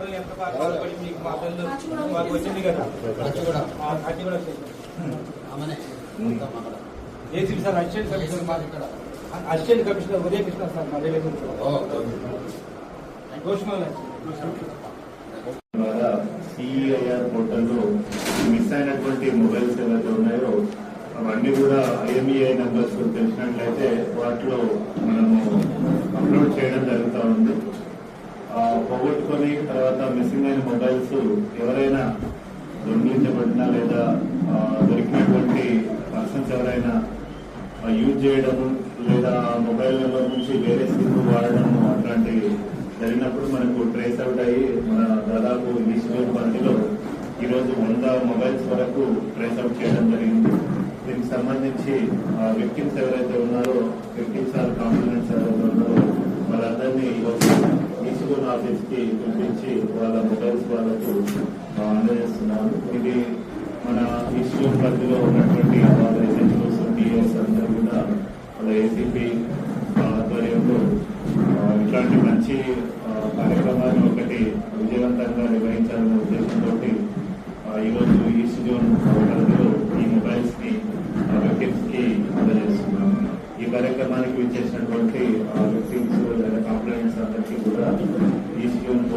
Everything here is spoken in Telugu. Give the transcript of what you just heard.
ఎంత కదా కూడా సార్ అసిస్టెంట్ కమిషనర్ మా ఇక్కడ assistant commissioner Uday Krishna sir మా పోర్టల్లో మిస్ అయినటువంటి మొబైల్స్ ఏవైతే ఉన్నాయో అవన్నీ కూడా ఐఎంఈఐ నెంబర్స్ తెలిసినట్లయితే వాటిలో మనము అప్లోడ్ పోగొట్టుకొని తర్వాత మిస్సింగ్ అయిన మొబైల్స్ ఎవరైనా దొంగిలించబడినా లేదా దొరికినటువంటి పర్సన్స్ ఎవరైనా యూజ్ చేయడము లేదా మొబైల్ నెంబర్ నుంచి వేరే సిమ్ వాడడము అట్లాంటివి జరిగినప్పుడు మనకు ట్రేస్ అవుట్ అయ్యి మన దాదాపు ఈ పరిధిలో ఈరోజు వంద మొబైల్స్ వరకు ట్రేస్ అవుట్ చేయడం జరిగింది. దీనికి సంబంధించి విక్టిమ్స్ ఎవరైతే ఉన్నారో విక్టిమ్స్ ఆఫీస్కి పిలిపించి వాళ్ళ మొబైల్స్ వాళ్ళకు అందజేస్తున్నారు ఇది మన ఇష్యూ పరిధిలో ఉన్నటువంటి వాళ్ళ ఎస్ఎంఎస్ టీఎస్ అందరూ కూడా వాళ్ళ ఏసీపీ ఆధ్వర్యంలో ఇట్లాంటి మంచి కార్యక్రమాన్ని ఒకటి విజయవంతంగా నిర్వహించాలనే ఉద్దేశంతో ఈరోజు ఈస్ట్ జోన్ పరిధిలో ఈ మొబైల్స్ని కి అందజేస్తున్నాం ఈ కార్యక్రమానికి విచ్చేసినటువంటి if you